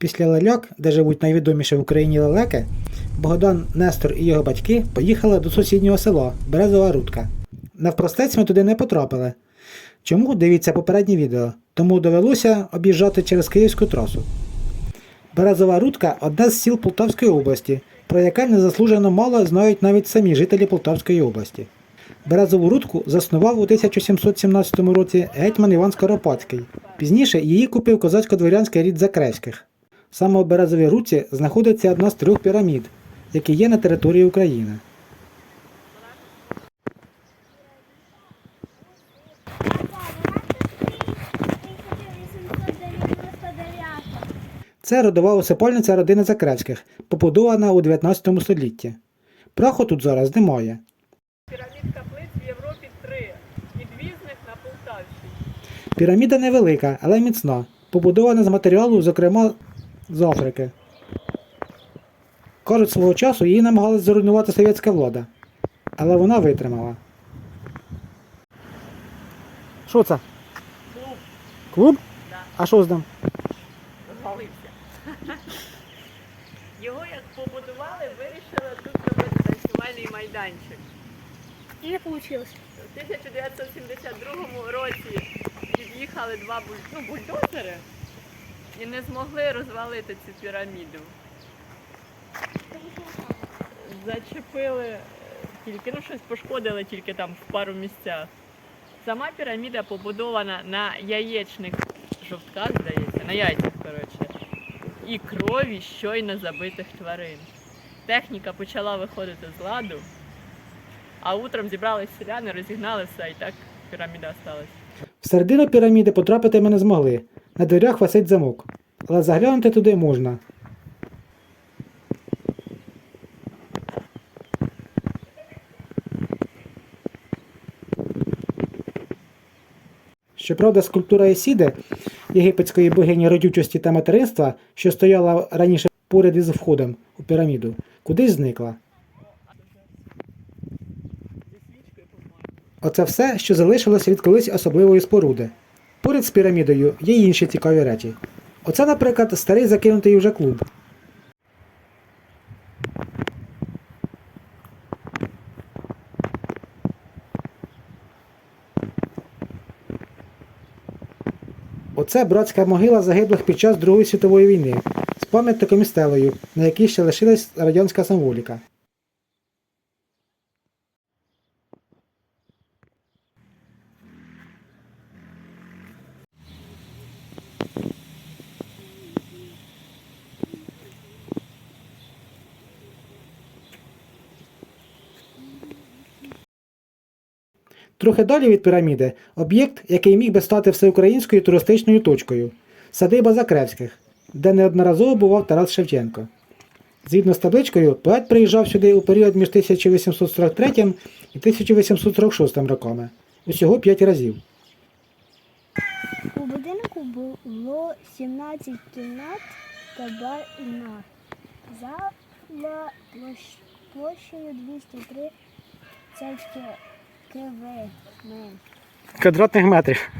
Після лельок, де живуть найвідоміші в Україні лелеки, Богдан, Нестор і його батьки поїхали до сусіднього села Березова Рудка. Навпростець ми туди не потрапили. Чому дивіться попереднє відео? Тому довелося об'їжджати через Київську трасу. Березова Рудка одне з сіл Полтавської області, про яке незаслужено мало знають навіть самі жителі Полтавської області. Березову рудку заснував у 1717 році гетьман Іван Скоропадський. Пізніше її купив козацько-дворянський рід Закревських. Саме у Березовій рудці знаходиться одна з трьох пірамід, які є на території України. Це родова усипальниця родини Закревських, побудована у 19 столітті. Праху тут зараз немає. Пірамід каплиць в Європі три. Них на Полтавщині. Піраміда невелика, але міцна, побудована з матеріалу, зокрема з Африки. Кажуть, свого часу її намагалась зруйнувати совєтська влада, але вона витримала. Що це? Клуб Клуб? Да. А що з ним? розвалився. Його як побудували, вирішили тут зробити танцювальний майданчик. И не получилось. У 1972 році під'їхали два буль... ну, бульдозери і не змогли розвалити цю піраміду. Зачепили е, тільки, ну щось пошкодили тільки там в пару місцях. Сама піраміда побудована на яєчних жовтках, здається, на яйцях, коротше, і крові щойно забитих тварин. Техніка почала виходити з ладу, а утром зібрались селяни, розігнали все, і так піраміда осталась. Всередину піраміди потрапити ми не змогли. На дверях висить замок. Але заглянути туди можна. Щоправда, скульптура Ісіди, єгипетської богині родючості та материнства, що стояла раніше поряд із входом у піраміду, кудись зникла. Оце все, що залишилося від колись особливої споруди. Поряд з пірамідою є інші цікаві речі. Оце, наприклад, старий закинутий уже клуб. Оце братська могила загиблих під час Другої світової війни з пам'ятником і стелею, на якій ще лишилась радянська символіка. Трохи далі від піраміди об'єкт, який міг би стати всеукраїнською туристичною точкою садиба Закревських, де неодноразово бував Тарас Шевченко. Згідно з табличкою, поет приїжджав сюди у період між 1843 і 1846 роками. Усього 5 разів. У будинку було 17 кімнат та бар і. Зала площею 203 царські кв. Квадратних метрів.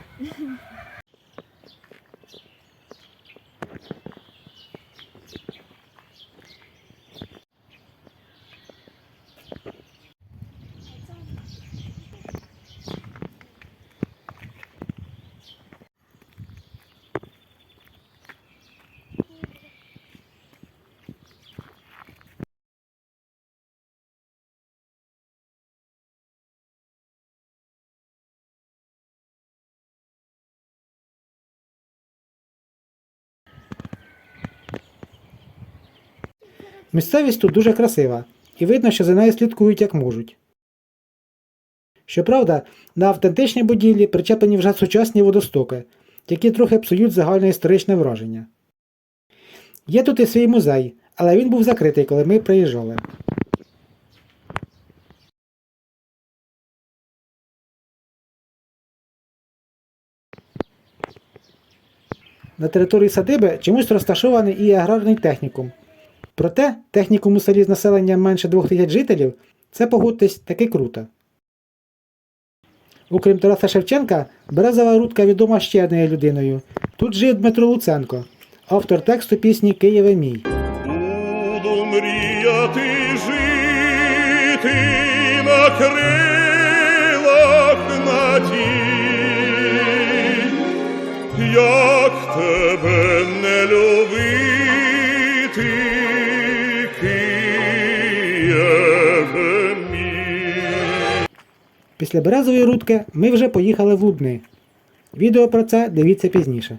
Місцевість тут дуже красива, і видно, що за нею слідкують як можуть. Щоправда, на автентичній будівлі причеплені вже сучасні водостоки, які трохи псують загальне історичне враження. Є тут і свій музей, але він був закритий, коли ми приїжджали. На території садиби чомусь розташований і аграрний технікум. Проте технікум у селі з населенням менше двох тисяч жителів це погодьтесь таки круто. Окрім Тараса Шевченка, Березова Рудка відома ще однією людиною. Тут жив Дмитро Луценко, автор тексту пісні Києве мій. Буду мріяти жити на крилах надій, як тебе Після березової рудки ми вже поїхали в Лубни. Відео про це дивіться пізніше.